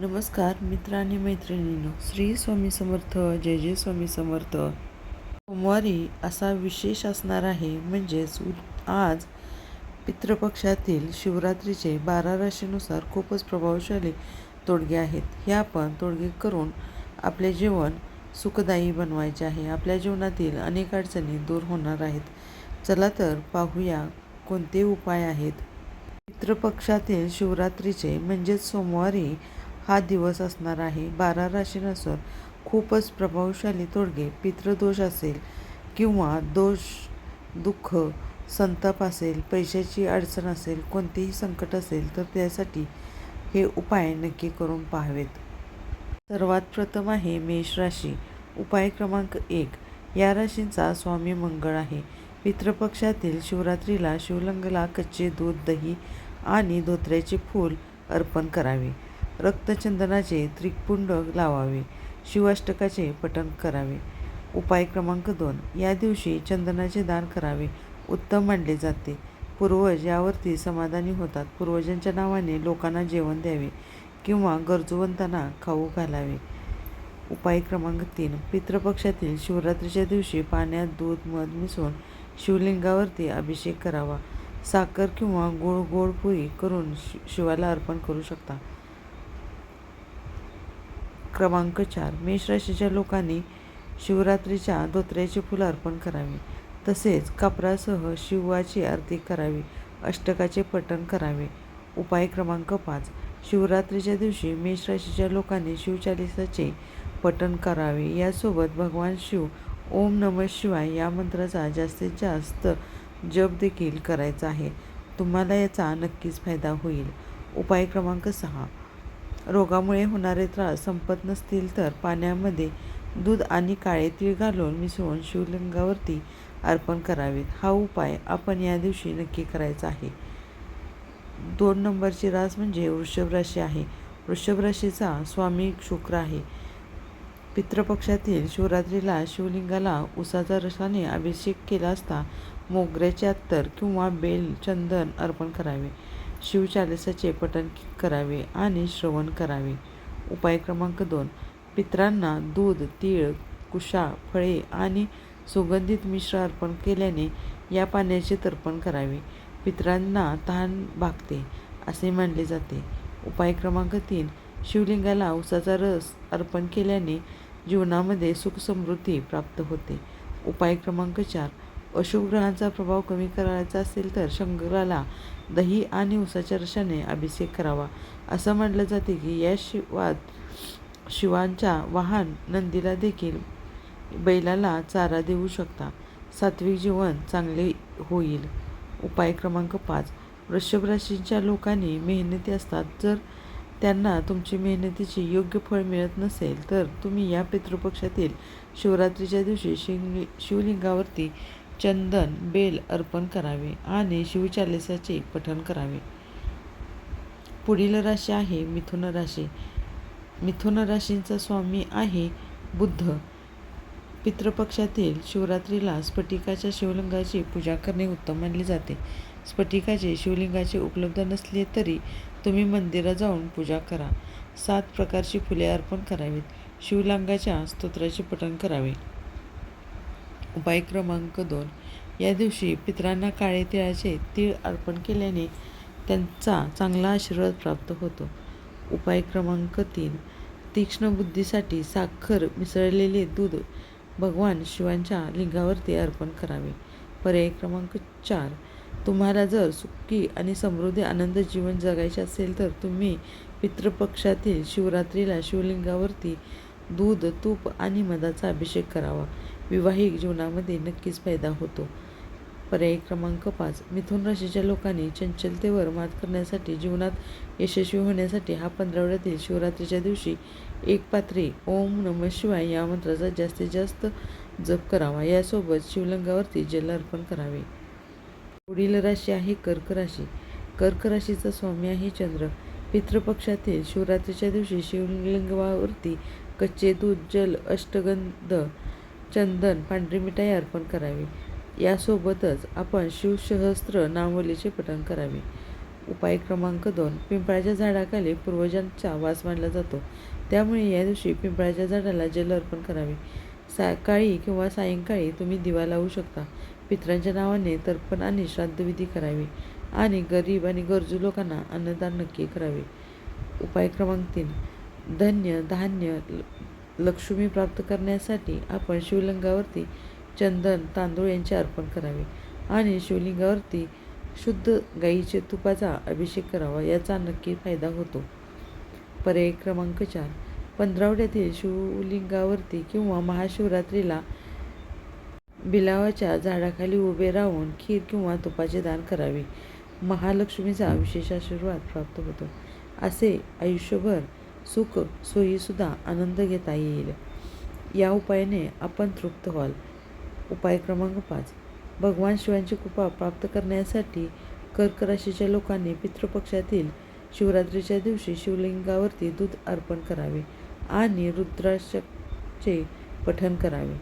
नमस्कार मित्र आणि मैत्रिणींनो. श्री स्वामी समर्थ जय जय स्वामी समर्थ. सोमवारी असा विशेष असणार आहे म्हणजेच आज पितृपक्षातील शिवरात्रीचे बारा राशीनुसार खूपच प्रभावशाली तोडगे आहेत. हे आपण तोडगे करून आपले जीवन सुखदायी बनवायचे आहे. आपल्या जीवनातील अनेक अडचणी दूर होणार आहेत. चला तर पाहूया कोणते उपाय आहेत. पितृपक्षातील शिवरात्रीचे म्हणजेच सोमवारी हा दिवस असणार आहे. बारा राशी नसून खूपच प्रभावशाली तोडगे पितृदोष असेल किंवा दोष दुःख संताप असेल पैशाची अडचण असेल कोणतेही संकट असेल तर त्यासाठी हे उपाय नक्की करून पाहावेत. सर्वात प्रथम आहे मेष राशी. उपाय क्रमांक एक. या राशींचा स्वामी मंगळ आहे. पितृपक्षातील शिवरात्रीला शिवलिंगाला कच्चे दूध दही आणि धोत्र्याचे फूल अर्पण करावे. रक्तचंदनाचे त्रिपुंड लावावे शिवाष्टकाचे पठण करावे. उपाय क्रमांक दोन. या दिवशी चंदनाचे दान करावे. उत्तम मानले जाते. पूर्वज यावरती समाधानी होतात. पूर्वजांच्या नावाने लोकांना जेवण द्यावे किंवा गरजूवंतांना खाऊ घालावे. उपाय क्रमांक तीन. पितृपक्षातील शिवरात्रीच्या दिवशी पाण्यात दूध मध मिसळून शिवलिंगावरती अभिषेक करावा. साखर किंवा गोड गोड पुरी करून शि शिवाला अर्पण करू शकता. क्रमांक चार. मेष राशीच्या लोकांनी शिवरात्रीच्या धोत्र्याची फुलं अर्पण करावे. तसेच कापरासह शिवाची आरती करावी. अष्टकाचे पठण करावे. उपाय क्रमांक पाच. शिवरात्रीच्या दिवशी मेष राशीच्या लोकांनी शिवचालिसाचे पठण करावे. यासोबत भगवान शिव ओम नम शिवाय या मंत्राचा जास्तीत जास्त जप देखील करायचा आहे. तुम्हाला याचा नक्कीच फायदा होईल. उपाय क्रमांक सहा. रोगामुळे होणारे त्रास संपत नसतील तर पाण्यामध्ये दूध आणि काळे तीळ घालून मिसळून शिवलिंगावरती अर्पण करावेत. हा उपाय आपण या दिवशी नक्की करायचा आहे. दोन नंबरची रास म्हणजे वृषभ राशी आहे. वृषभ राशीचा स्वामी शुक्र आहे. पितृपक्षातील शिवरात्रीला शिवलिंगाला उसाचा रसाने अभिषेक केला असता मोगऱ्याचे अत्तर किंवा बेल चंदन अर्पण करावे. शिवचालिसाचे पठण करावे आणि श्रवण करावे. उपाय क्रमांक दोन. पितरांना दूध तीळ कुशा फळे आणि सुगंधित मिश्र अर्पण केल्याने या पाण्याचे तर्पण करावे. पितरांना तहान भागते असे मानले जाते. उपाय क्रमांक तीन. शिवलिंगाला उसाचा रस अर्पण केल्याने जीवनामध्ये सुख समृद्धी प्राप्त होते. उपाय क्रमांक चार. अशुभ ग्रहांचा प्रभाव कमी करायचा असेल तर शंकराला दही आणि उसाच्या रशाने अभिषेक करावा. असं म्हटलं जाते की या शिवात शिवांच्या वाहन नंदीला देखील बैलाला चारा देऊ शकता. सात्विक जीवन चांगले होईल. उपाय क्रमांक पाच. वृषभ राशींच्या लोकांनी मेहनती असतात. जर त्यांना तुमची मेहनतीची योग्य फळ मिळत नसेल तर तुम्ही या पितृपक्षातील शिवरात्रीच्या दिवशी शिंग शिवलिंगावरती चंदन बेल अर्पण करावे आणि शिवचालिसाचे पठण करावे. पुढील राशी आहे मिथुन राशी. मिथुन राशींचा स्वामी आहे बुद्ध. पितृपक्षातील शिवरात्रीला स्फटिकाच्या शिवलिंगाची पूजा करणे उत्तम मानले जाते. स्फटिकाचे शिवलिंगाचे उपलब्ध नसले तरी तुम्ही मंदिरात जाऊन पूजा करा. सात प्रकारची फुले अर्पण करावीत. शिवलिंगाच्या स्तोत्राचे पठण करावे. उपाय क्रमांक दोन. या दिवशी पितरांना काळे तिळाचे तीळ अर्पण केल्याने त्यांचा चांगला आशीर्वाद प्राप्त होतो. उपाय क्रमांक तीन. तीक्ष्ण बुद्धीसाठी साखर मिसळलेले दूध भगवान शिवांच्या लिंगावरती अर्पण करावे. पर्याय क्रमांक चार. तुम्हाला जर सुखी आणि समृद्धी आनंद जीवन जगायचे असेल तर तुम्ही पितृपक्षातील शिवरात्रीला शिवलिंगावरती दूध तूप आणि मधाचा अभिषेक करावा. विवाहिक जीवनामध्ये नक्कीच फायदा होतो. पर्याय क्रमांक पाच. मिथुन राशीच्या लोकांनी चंचलतेवर मात करण्यासाठी जीवनात यशस्वी होण्यासाठी हा पंधरावड्यातील शिवरात्रीच्या दिवशी एक पात्रे ओम नम शिवाय या मंत्राचा जास्तीत जास्त जप करावा. यासोबत शिवलिंगावरती जल अर्पण करावे. पुढील राशी आहे कर्क राशी. कर्क राशीचा स्वामी आहे चंद्र. पितृपक्षातील शिवरात्रीच्या दिवशी शिवलिंगावरती कच्चे दूध जल अष्टगंध चंदन पांढरी मिठाई अर्पण करावी. यासोबतच आपण शिवसहस्त्र नामवलीचे पठण करावे. उपाय क्रमांक दोन. पिंपळाच्या झाडाखाली पूर्वजांचा वास मानला जातो. त्यामुळे या दिवशी पिंपळाच्या झाडाला जल अर्पण करावे. सकाळी किंवा सायंकाळी तुम्ही दिवा लावू शकता. पितरांच्या नावाने तर्पण आणि श्राद्धविधी करावी आणि गरीब आणि गरजू लोकांना अन्नदान नक्की करावे. उपाय क्रमांक तीन. धन्य धान्य लक्ष्मी प्राप्त करण्यासाठी आपण शिवलिंगावरती चंदन तांदूळ यांचे अर्पण करावे आणि शिवलिंगावरती शुद्ध गाईचे तुपाचा अभिषेक करावा याचा नक्की फायदा होतो. पर्याय क्रमांक चार. पंधरावड्यातील शिवलिंगावरती किंवा महाशिवरात्रीला बिलावाच्या झाडाखाली उभे राहून खीर किंवा तुपाचे दान करावे. महालक्ष्मीचा विशेष आशीर्वाद प्राप्त होतो. असे आयुष्यभर सुख सोयीसुद्धा आनंद घेता येईल. या उपायाने आपण तृप्त व्हाल. उपाय क्रमांक पाच. भगवान शिवांची कृपा प्राप्त करण्यासाठी कर्क राशीच्या लोकांनी पितृपक्षातील शिवरात्रीच्या दिवशी शिवलिंगावरती दूध अर्पण करावे आणि रुद्राक्षचे पठण करावे.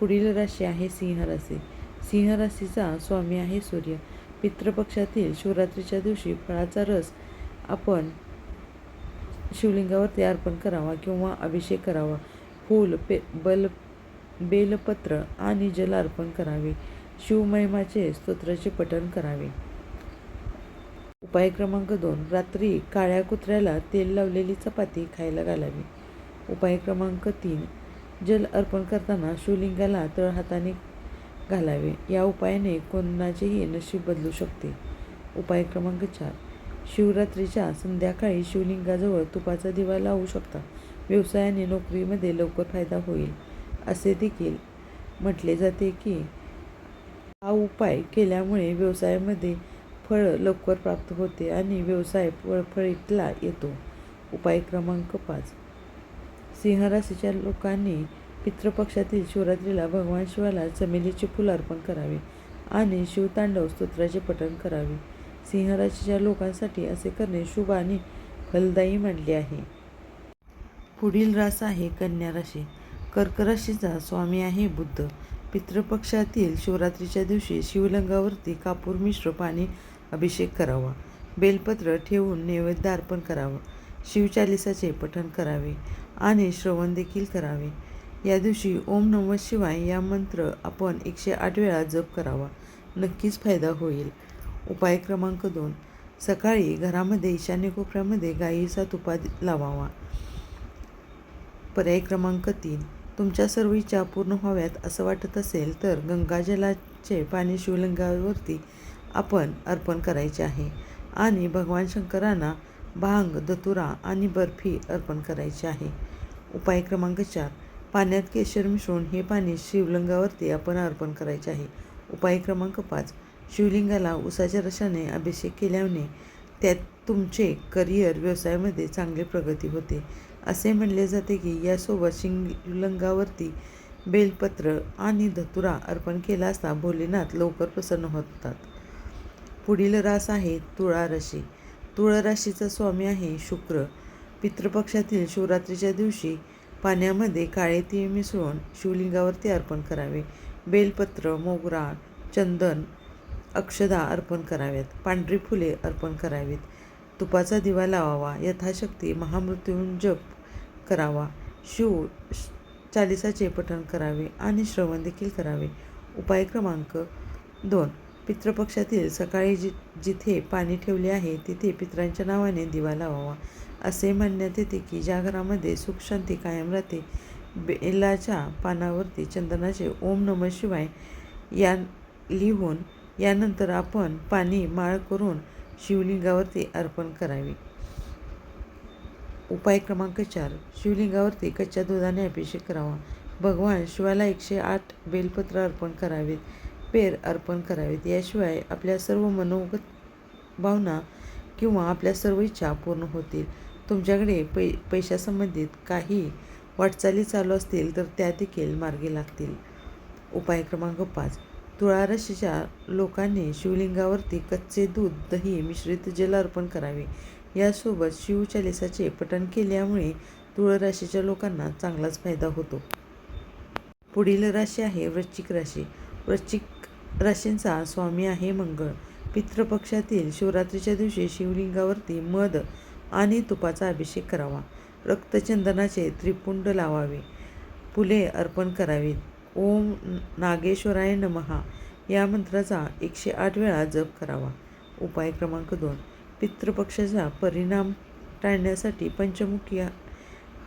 पुढील राशी आहे सिंह राशी सिंह राशीचा स्वामी आहे सूर्य. पितृपक्षातील शिवरात्रीच्या दिवशी फळाचा रस आपण शिवलिंगावरती अर्पण करावा किंवा अभिषेक करावा. फूल पे बल बेलपत्र आणि जल अर्पण करावे. शिवमहिमाचे स्तोत्राचे पठण करावे. उपाय क्रमांक दोन. रात्री काळ्या कुत्र्याला तेल लावलेली चपाती खायला घालावी. उपाय क्रमांक तीन. जल अर्पण करताना शिवलिंगाला तळहाताने घालावे. या उपायाने कोणाचेही नशीब बदलू शकते. उपाय क्रमांक चार. शिवरात्रीच्या संध्याकाळी शिवलिंगाजवळ तुपाचा दिवा लावू शकता. व्यवसायाने नोकरीमध्ये लवकर फायदा होईल असे देखील म्हटले जाते की हा उपाय केल्यामुळे व्यवसायामध्ये फळ लवकर प्राप्त होते आणि व्यवसाय फळफळीतला येतो. उपाय क्रमांक पाच. सिंह राशीच्या लोकांनी पितृपक्षातील शिवरात्रीला भगवान शिवाला चमेलीचे फूल अर्पण करावे आणि शिवतांडव स्तोत्राचे पठण करावे. सिंहराशीच्या लोकांसाठी असे करणे शुभ आणि फलदायी मानले आहे. पुढील रास आहे कन्या राशी. कर्क राशीचा स्वामी आहे बुद्ध. पितृपक्षातील शिवरात्रीच्या दिवशी शिवलिंगावरती कापूर मिश्र पाणी अभिषेक करावा. बेलपत्र ठेवून नैवेद्य अर्पण करावं. शिवचालिसाचे पठण करावे आणि श्रवण देखील करावे. या दिवशी ओम नमः शिवाय या मंत्र आपण एकशे आठ वेळा जप करावा. नक्कीच फायदा होईल. उपाय क्रमांक दोन. सकाळी घरामध्ये ईशान्य कोपऱ्यामध्ये गाईचा तुपा लावावा. पर्याय क्रमांक तीन. तुमच्या सर्व इच्छा पूर्ण व्हाव्यात असं वाटत असेल तर गंगाजलाचे पाणी शिवलिंगावरती आपण अर्पण करायचे आहे आणि भगवान शंकरांना भांग दतुरा आणि बर्फी अर्पण करायची आहे. उपाय क्रमांक चार. पाण्यात केशर मिसळून हे पाणी शिवलिंगावरती आपण अर्पण करायचे आहे. उपाय क्रमांक पाच. शिवलिंगाला उसाच्या रशाने अभिषेक केल्याने त्यात तुमचे करिअर व्यवसायामध्ये चांगली प्रगती होते. असे म्हणले जाते की यासोबत शिवलिंगावरती बेलपत्र आणि धतुरा अर्पण केला असता भोलेनाथ लवकर प्रसन्न होतात. पुढील रास आहे तुळा राशी. तुळा राशीचा स्वामी आहे शुक्र. पितृपक्षातील शिवरात्रीच्या दिवशी पाण्यामध्ये काळे तीळ मिसळून शिवलिंगावरती अर्पण करावे. बेलपत्र मोगरा चंदन अक्षदा अर्पण कराव्यात. पांढरी फुले अर्पण करावीत. तुपाचा दिवा लावावा. यथाशक्ती महामृत्युंजप करावा. शिव चालिसाचे पठण करावे आणि श्रवण देखील करावे. उपाय क्रमांक दोन. पितृपक्षातील सकाळी जि जिथे पाणी ठेवले आहे तिथे पितरांच्या नावाने दिवा लावावा. असे मानण्यात येते की ज्या घरामध्ये सुखशांती कायम राहते बेलाच्या पानावरती चंदनाचे ओम नमः शिवाय या लिहून यानंतर आपण पाणी माळ करून शिवलिंगावरती अर्पण करावे. उपाय क्रमांक चार. शिवलिंगावरती कच्च्या दुधाने अभिषेक करावा. भगवान शिवाला एकशे आठ बेलपत्र अर्पण करावेत पेर अर्पण करावेत. याशिवाय आपल्या सर्व मनोगत भावना किंवा आपल्या सर्व इच्छा पूर्ण होतील. तुमच्याकडे पै पैशासंबंधित काही वाटचाली चालू असतील तर त्या देखील मार्गी लागतील. उपाय क्रमांक पाच. तुळाराशीच्या लोकांनी शिवलिंगावरती कच्चे दूध दही मिश्रित जल अर्पण करावे. यासोबत शिवचालिसाचे पठण केल्यामुळे तुळ राशीच्या लोकांना चांगलाच फायदा होतो. पुढील राशी आहे वृश्चिक राशी. वृश्चिक राशींचा स्वामी आहे मंगळ. पितृपक्षातील शिवरात्रीच्या दिवशी शिवलिंगावरती मध आणि तुपाचा अभिषेक करावा. रक्तचंदनाचे त्रिपुंड लावावे. फुले अर्पण करावीत. ओम नागेश्वराय नमहा. या मंत्राचा एकशे आठ वेळा जप करावा. उपाय क्रमांक दोन. पितृपक्षाचा परिणाम टाळण्यासाठी पंचमुखी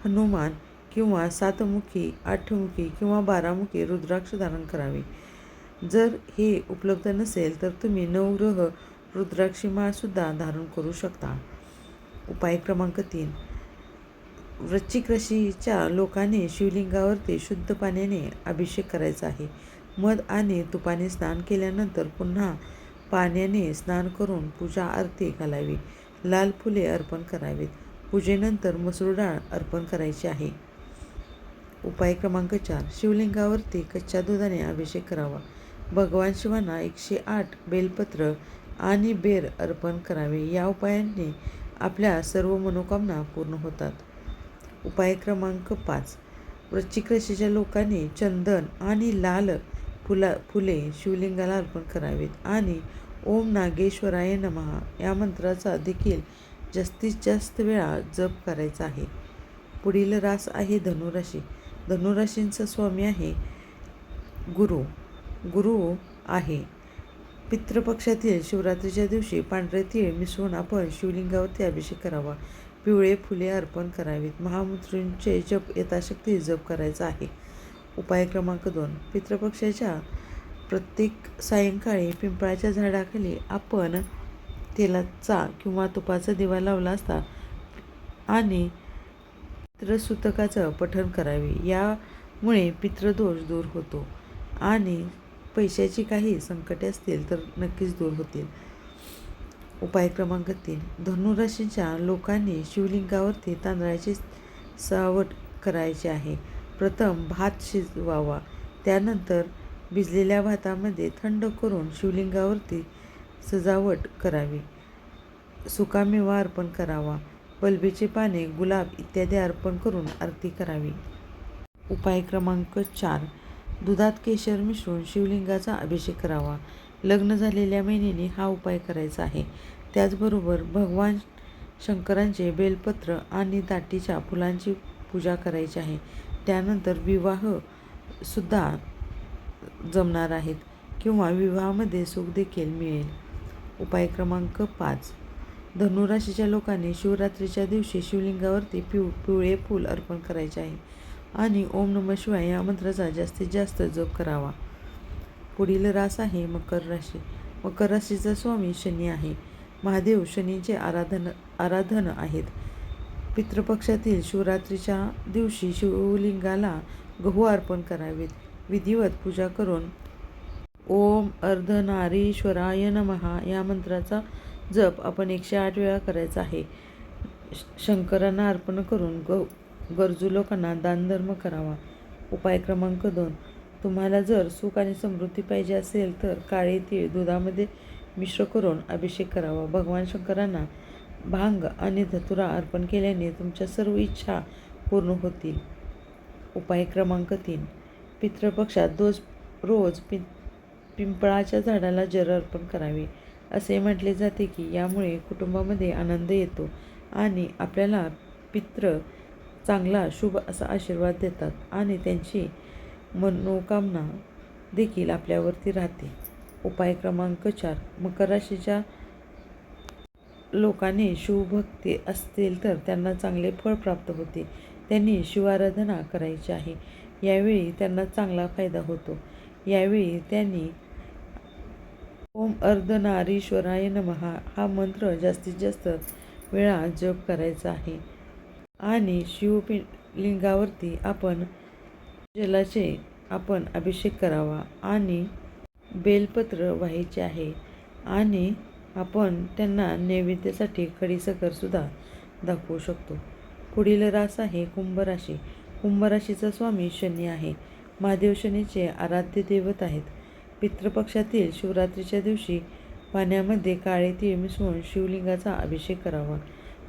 हनुमान किंवा सातमुखी आठमुखी किंवा बारामुखी रुद्राक्ष धारण करावे. जर हे उपलब्ध नसेल तर तुम्ही नवग्रह रुद्राक्षी माळसुद्धा धारण करू शकता. उपाय क्रमांक तीन. वृश्चिक राशीच्या लोकांनी शिवलिंगावरती शुद्ध पाण्याने अभिषेक करायचा आहे. मध आणि तुपाने स्नान केल्यानंतर पुन्हा पाण्याने स्नान करून पूजा आरती घालावी. लाल फुले अर्पण करावीत. पूजेनंतर मसूर डाळ अर्पण करायची आहे. उपाय क्रमांक चार. शिवलिंगावरती कच्च्या दुधाने अभिषेक करावा. भगवान शिवांना एकशे आठ बेलपत्र आणि बेर अर्पण करावे. या उपायांनी आपल्या सर्व मनोकामना पूर्ण होतात. उपाय क्रमांक पाच. वृश्चिक राशीच्या लोकांनी चंदन आणि लाल फुला फुले शिवलिंगाला अर्पण करावेत आणि ओम नागेश्वराय नमहा या मंत्राचा देखील जास्तीत जास्त वेळा जप करायचा आहे. पुढील रास आहे धनुराशी. धनुराशींचा स्वामी आहे गुरु. गुरु आहे. पितृपक्षातील शिवरात्रीच्या दिवशी पांढरे तीळ मिसळून आपण शिवलिंगावरती अभिषेक करावा. पिवळे फुले अर्पण करावीत. महामृत्यूंचे जप यथाशक्ती जप करायचा आहे. उपाय क्रमांक दोन. पितृपक्षाच्या प्रत्येक सायंकाळी पिंपळाच्या झाडाखाली आपण तेलाचा किंवा तुपाचा दिवा लावला असता आणि पितृसूतकाचं पठण करावे. यामुळे पितृदोष दूर होतो आणि पैशाची काही संकटे असतील तर नक्कीच दूर होतील. उपाय क्रमांक तीन. धनुराशीच्या लोकांनी शिवलिंगावरती तांदळाची सावट करायची आहे. प्रथम भात शिजवावा. त्यानंतर भिजलेल्या भातामध्ये थंड करून शिवलिंगावरती सजावट करावी. सुकामेवा अर्पण करावा. बल्बीचे पाने गुलाब इत्यादी अर्पण करून आरती करावी. उपाय क्रमांक चार. दुधात केशर मिसळून शिवलिंगाचा अभिषेक करावा. लग्न झालेल्या महिन्याने हा उपाय करायचा आहे. त्याचबरोबर भगवान शंकरांचे बेलपत्र आणि दाटीच्या फुलांची पूजा करायची आहे. त्यानंतर विवाहसुद्धा जमणार आहेत किंवा विवाहामध्ये सुख देखील मिळेल. उपाय क्रमांक पाच. धनुराशीच्या लोकांनी शिवरात्रीच्या दिवशी शिवलिंगावरती पिव पिवळे फूल अर्पण करायचे आहे. आणि ओम नम शिवाय या मंत्राचा जास्तीत जास्त जप करावा. पुढील रास आहे मकर राशी. मकर राशीचा स्वामी शनी आहे. महादेव शनीचे आराधन आराधन आहेत. पितृपक्षातील शिवरात्रीच्या दिवशी शिवलिंगाला गहू अर्पण करावेत. विधिवत पूजा करून ओम अर्धनारीश्वराय नमहा या मंत्राचा जप आपण एकशे आठ वेळा करायचा आहे. शंकरांना अर्पण करून ग गरजू लोकांना दानधर्म करावा. उपाय क्रमांक दोन. तुम्हाला जर सुख आणि समृद्धी पाहिजे असेल तर काळे तीळ दुधामध्ये मिश्र करून अभिषेक करावा. भगवान शंकरांना भांग आणि धतुरा अर्पण केल्याने तुमच्या सर्व इच्छा पूर्ण होतील. उपाय क्रमांक तीन. पितृपक्षात दोज रोज पि पिंपळाच्या झाडाला जर अर्पण करावे असे म्हटले जाते की यामुळे कुटुंबामध्ये आनंद येतो आणि आपल्याला पित्र चांगला शुभ असा आशीर्वाद देतात आणि त्यांची मनोकामना देखील आपल्यावरती राहते. उपाय क्रमांक चार मकर राशीच्या लोकांनी शिवभक्ती असतील तर त्यांना चांगले फळ प्राप्त होते. त्यांनी शिवाराधना करायची आहे. यावेळी त्यांना चांगला फायदा होतो. यावेळी त्यांनी ओम अर्धनारीश्वराय नमहा हा मंत्र जास्तीत जास्त वेळा जप करायचा आहे. आणि शिवपिंड लिंगावरती आपण जलाचे आपण अभिषेक करावा आणि बेलपत्र व्हायचे आहे आणि आपण त्यांना नैवेद्यासाठी खडीसकरसुद्धा दाखवू शकतो. पुढील रास आहे कुंभराशी. कुंभराशीचा स्वामी शनी आहे. महादेव शनीचे आराध्य दैवत आहेत. पितृपक्षातील शिवरात्रीच्या दिवशी पाण्यामध्ये काळे तीळ मिसळून शिवलिंगाचा अभिषेक करावा.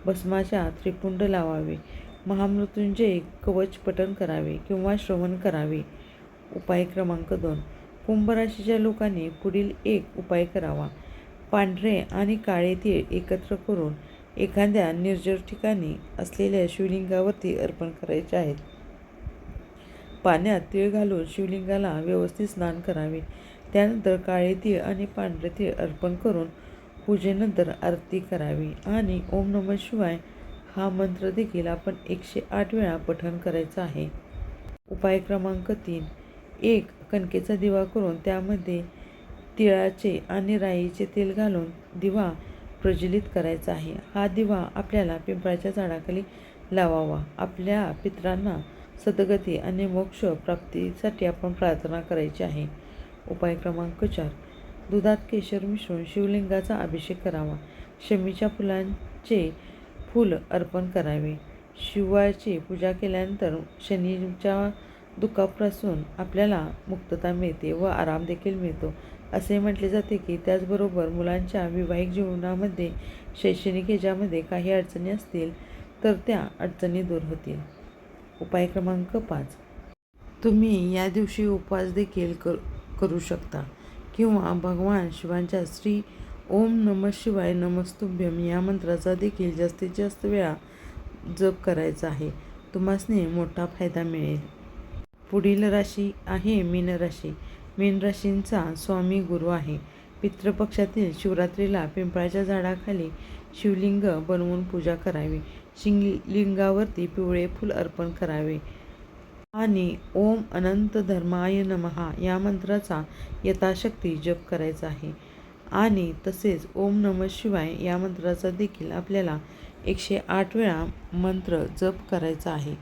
भस्माच्या त्रिपुंड लावावे. महामृत्युंजय कवच पठन करावे किंवा श्रवण करावे. उपाय क्रमांक दोन. कुंभराशीच्या लोकांनी पुढील एक उपाय करावा. पांढरे आणि काळे तीळ एकत्र करून एखाद्या निर्जर ठिकाणी असलेल्या शिवलिंगावरती अर्पण करायचे आहेत. पाण्यात तीळ घालून शिवलिंगाला व्यवस्थित स्नान करावे. त्यानंतर काळे तीळ आणि पांढरे तीळ अर्पण करून पूजेनंतर आरती करावी आणि ओम नमः शिवाय हा मंत्र देखील आपण एकशे आठ वेळा पठण करायचा आहे. उपाय क्रमांक तीन. एक कणकेचा दिवा करून त्यामध्ये तिळाचे आणि राईचे तेल घालून दिवा प्रज्वलित करायचा आहे. हा दिवा आपल्याला पिंपळाच्या झाडाखाली लावावा. आपल्या पितरांना सदगती आणि मोक्ष प्राप्तीसाठी आपण प्रार्थना करायची आहे. उपाय क्रमांक चार. दुधात केशर मिसळून शिवलिंगाचा अभिषेक करावा. शमीच्या फुलांचे फूल अर्पण करावे. शिवाची पूजा केल्यानंतर शनीच्या दुःखापासून आपल्याला मुक्तता मिळते व आराम देखील मिळतो. असे म्हटले जाते की त्याचबरोबर मुलांच्या वैवाहिक जीवनामध्ये शैक्षणिक ह्याच्यामध्ये काही अडचणी असतील तर त्या अडचणी दूर होतील. उपाय क्रमांक पाच. तुम्ही या दिवशी उपवास देखील कर करू शकता किंवा भगवान शिवांच्या श्री ओम नम शिवाय नमस्तुभ्यम या मंत्राचा देखील जास्तीत जास्त वेळा जप करायचा आहे. तुम्हासने मोठा फायदा मिळेल. पुढील राशी आहे मीन राशी. मीन राशींचा स्वामी गुरु आहे. पितृपक्षातील शिवरात्रीला पिंपळाच्या झाडाखाली शिवलिंग बनवून पूजा करावी. शिवलिंगावरती पिवळे फूल अर्पण करावे. आणि ओम अनंत धर्माय नमहा या मंत्राचा यथाशक्ती जप करायचा आहे. आणि तसेच ओम नम शिवाय या मंत्राचा देखील आपल्याला एकशे आठ वेळा मंत्र जप करायचा आहे.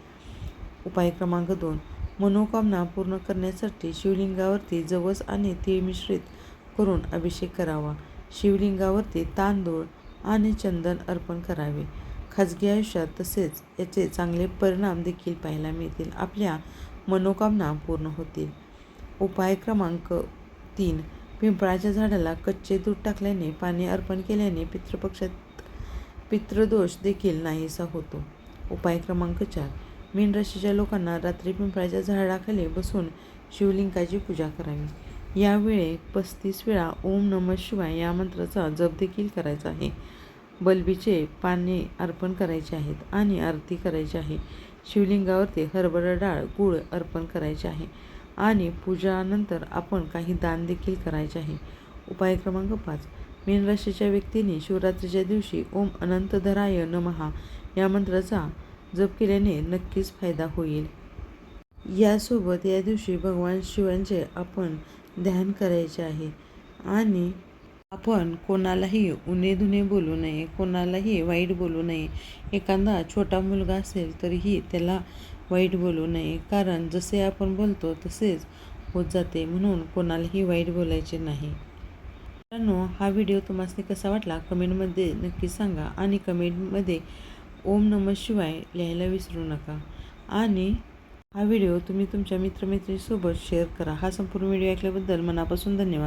उपाय क्रमांक दोन. मनोकामना पूर्ण करण्यासाठी शिवलिंगावरती जवस आणि तीळ मिश्रित करून अभिषेक करावा. शिवलिंगावरती तांदूळ आणि चंदन अर्पण करावे. खाजगी आयुष्यात तसेच याचे चांगले परिणाम देखील पाहायला मिळतील. आपल्या मनोकामना पूर्ण होतील. उपाय क्रमांक तीन. पिंपळाच्या झाडाला कच्चे दूध टाकल्याने पाणी अर्पण केल्याने पितृपक्षात पितृदोष देखील नाहीसा होतो. उपाय क्रमांक चार. मीन राशीच्या लोकांना रात्री पिंपळाच्या झाडाखाली बसून शिवलिंगाची पूजा करावी. यावेळी पस्तीस वेळा ओम नम शिवाय या मंत्राचा जप देखील करायचा आहे. बल्बीचे पाने अर्पण करायचे आहेत आणि आरती करायची आहे. शिवलिंगावरती हरभरा डाळ गूळ अर्पण करायचे आहे. आणि पूजानंतर आपण काही दान देखील करायचे आहे. उपाय क्रमांक पाच. मीन राशीच्या व्यक्तीने शिवरात्रीच्या दिवशी ओम अनंतधराय नमहा या मंत्राचा जप केल्याने नक्कीच फायदा होईल. यासोबत या दिवशी भगवान शिवांचे आपण ध्यान करायचे आहे. आणि आपण कोणालाही उणे धुणे बोलू नये कोणालाही वाईट बोलू नये. एखादा छोटा मुलगा असेल तरीही त्याला वाईट बोलू नये. कारण जसे आपण बोलतो तसेच होत जाते म्हणून कोणालाही वाईट बोलायचे नाही. मित्रांनो हा व्हिडिओ तुम्हाला कसा वाटला कमेंटमध्ये नक्की सांगा आणि कमेंटमध्ये ओम नम शिवाय लिहायला विसरू नका. आणि हा व्हिडिओ तुम्ही तुमच्या मित्रमैत्रिणीसोबत शेअर करा. हा संपूर्ण व्हिडिओ ऐकल्याबद्दल मनापासून धन्यवाद.